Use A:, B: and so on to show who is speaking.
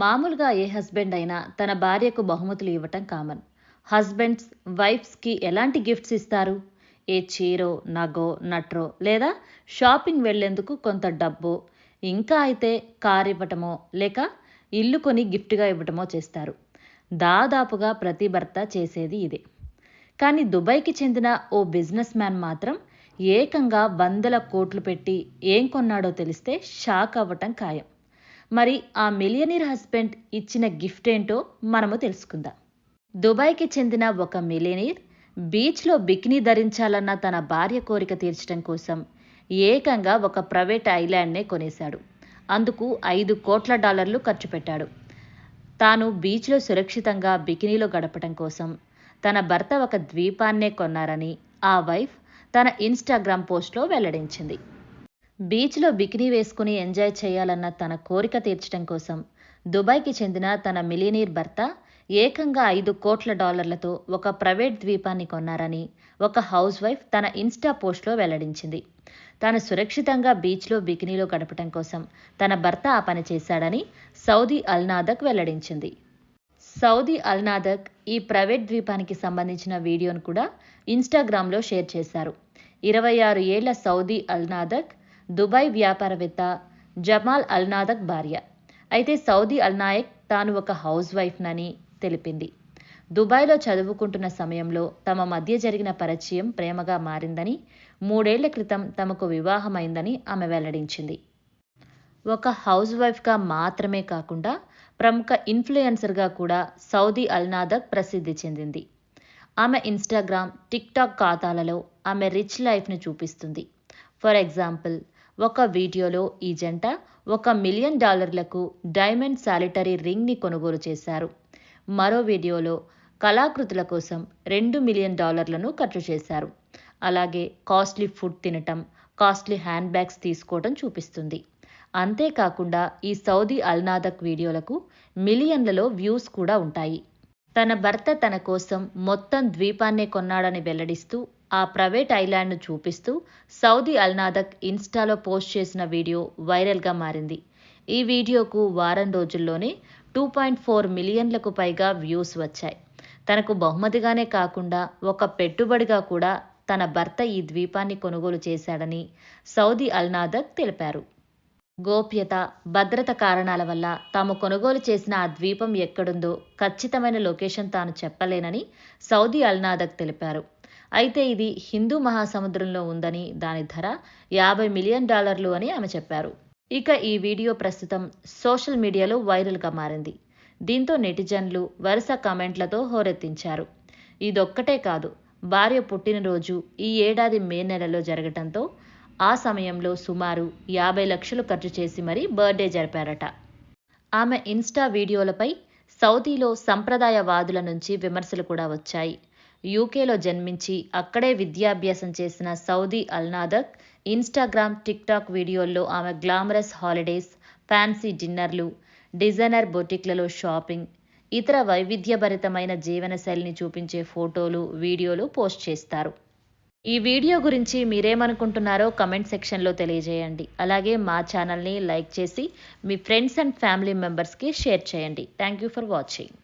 A: మామూలుగా ఏ హస్బెండ్ అయినా తన భార్యకు బహుమతులు ఇవ్వటం కామన్ హస్బెండ్స్ వైఫ్స్కి ఎలాంటి గిఫ్ట్స్ ఇస్తారు? ఏ చీరో నగో నట్రో లేదా షాపింగ్ వెళ్ళేందుకు కొంత డబ్బు ఇంకా అయితే కార్ ఇవ్వటమో లేక ఇల్లు కొని గిఫ్ట్గా ఇవ్వటమో చేస్తారు. దాదాపుగా ప్రతి భర్త చేసేది ఇదే. కానీ దుబాయ్కి చెందిన ఓ బిజినెస్ మ్యాన్ మాత్రం ఏకంగా వందల కోట్లు పెట్టి ఏం కొన్నాడో తెలిస్తే షాక్ అవ్వటం ఖాయం. మరి ఆ మిలియనీర్ హస్బెండ్ ఇచ్చిన గిఫ్ట్ ఏంటో మనము తెలుసుకుందాం. దుబాయ్కి చెందిన ఒక మిలియనీర్ బీచ్లో బికినీ ధరించాలన్న తన భార్య కోరిక తీర్చడం కోసం ఏకంగా ఒక ప్రైవేట్ ఐలాండ్నే కొనేశాడు. అందుకు ఐదు కోట్ల డాలర్లు ఖర్చు పెట్టాడు. తాను బీచ్లో సురక్షితంగా బికినీలో గడపడం కోసం తన భర్త ఒక ద్వీపాన్నే కొన్నారని ఆ వైఫ్ తన ఇన్స్టాగ్రామ్ పోస్ట్లో వెల్లడించింది. బీచ్లో బికినీ వేసుకుని ఎంజాయ్ చేయాలన్న తన కోరిక తీర్చడం కోసం దుబాయ్కి చెందిన తన మిలియనీర్ భర్త ఏకంగా ఐదు కోట్ల డాలర్లతో ఒక ప్రైవేట్ ద్వీపాన్ని కొన్నారని ఒక హౌస్ వైఫ్ తన ఇన్స్టా పోస్ట్లో వెల్లడించింది. తాను సురక్షితంగా బీచ్లో బికినీలో గడపటం కోసం తన భర్త ఆ పని చేశాడని సౌదీ అల్నాదక్ వెల్లడించింది. సౌదీ అల్నాదక్ ఈ ప్రైవేట్ ద్వీపానికి సంబంధించిన వీడియోను కూడా ఇన్స్టాగ్రామ్లో షేర్ చేశారు. ఇరవై ఆరు ఏళ్ళ సౌదీ అల్నాదక్ దుబాయ్ వ్యాపారవేత్త జమాల్ అల్నాదక్ భార్య. అయితే సౌదీ అల్నాయక్ తాను ఒక హౌస్ వైఫ్నని తెలిపింది. దుబాయ్లో చదువుకుంటున్న సమయంలో తమ మధ్య జరిగిన పరిచయం ప్రేమగా మారిందని మూడేళ్ళ క్రితం తమకు వివాహమైందని ఆమె వెల్లడించింది. ఒక హౌస్ వైఫ్గా మాత్రమే కాకుండా ప్రముఖ ఇన్ఫ్లుయెన్సర్గా కూడా సౌదీ అల్నాదక్ ప్రసిద్ధి చెందింది. ఆమె ఇన్స్టాగ్రామ్ టిక్టాక్ ఖాతాలలో ఆమె రిచ్ లైఫ్ను చూపిస్తుంది. ఫర్ ఎగ్జాంపుల్ ఒక వీడియోలో ఈ జంట ఒక మిలియన్ డాలర్లకు డైమండ్ శాలిటరీ రింగ్ని కొనుగోలు చేశారు. మరో వీడియోలో కళాకృతుల కోసం రెండు మిలియన్ డాలర్లను ఖర్చు చేశారు. అలాగే కాస్ట్లీ ఫుడ్ తినటం కాస్ట్లీ హ్యాండ్ బ్యాగ్స్ తీసుకోవడం చూపిస్తుంది. అంతేకాకుండా ఈ సౌదీ అల్నాదక్ వీడియోలకు మిలియన్లలో వ్యూస్ కూడా ఉంటాయి. తన భర్త తన కోసం మొత్తం ద్వీపాన్నే కొన్నాడని వెల్లడిస్తూ ఆ ప్రైవేట్ ఐలాండ్ను చూపిస్తూ సౌదీ అల్నాదక్ ఇన్స్టాలో పోస్ట్ చేసిన వీడియో వైరల్గా మారింది. ఈ వీడియోకు వారం రోజుల్లోనే టూ పాయింట్ ఫోర్ మిలియన్లకు పైగా వ్యూస్ వచ్చాయి. తనకు బహుమతిగానే కాకుండా ఒక పెట్టుబడిగా కూడా తన భర్త ఈ ద్వీపాన్ని కొనుగోలు చేశాడని సౌదీ అల్నాదక్ తెలిపారు. గోప్యత భద్రత కారణాల వల్ల తాము కొనుగోలు చేసిన ఆ ద్వీపం ఎక్కడుందో ఖచ్చితమైన లొకేషన్ తాను చెప్పలేనని సౌదీ అల్నాదక్ తెలిపారు. అయితే ఇది హిందూ మహాసముద్రంలో ఉందని దాని ధర యాభై మిలియన్ డాలర్లు అని ఆమె చెప్పారు. ఇక ఈ వీడియో ప్రస్తుతం సోషల్ మీడియాలో వైరల్గా మారింది. దీంతో నెటిజన్లు వరుస కామెంట్లతో హోరెత్తించారు. ఇదొక్కటే కాదు భార్య పుట్టినరోజు ఈ ఏడాది మే నెలలో జరగటంతో ఆ సమయంలో సుమారు యాభై లక్షలు ఖర్చు చేసి మరీ బర్త్డే జరిపారట. ఆమె ఇన్స్టా వీడియోలపై సౌదీలో సంప్రదాయవాదుల నుంచి విమర్శలు కూడా వచ్చాయి. యూకేలో జన్మించి అక్కడే విద్యాభ్యాసం చేసిన సౌదీ అల్నాదక్ ఇన్స్టాగ్రామ్ టిక్టాక్ వీడియోల్లో ఆమె గ్లామరస్ హాలిడేస్ ఫ్యాన్సీ డిన్నర్లు డిజైనర్ బొటిక్లలో షాపింగ్ ఇతర వైవిధ్యభరితమైన జీవనశైలిని చూపించే ఫోటోలు వీడియోలు పోస్ట్ చేస్తారు. ఈ వీడియో గురించి మీరేమనుకుంటున్నారో కమెంట్ సెక్షన్లో తెలియజేయండి. అలాగే మా ఛానల్ని లైక్ చేసి మీ ఫ్రెండ్స్ అండ్ ఫ్యామిలీ మెంబర్స్కి షేర్ చేయండి. Thank you for watching.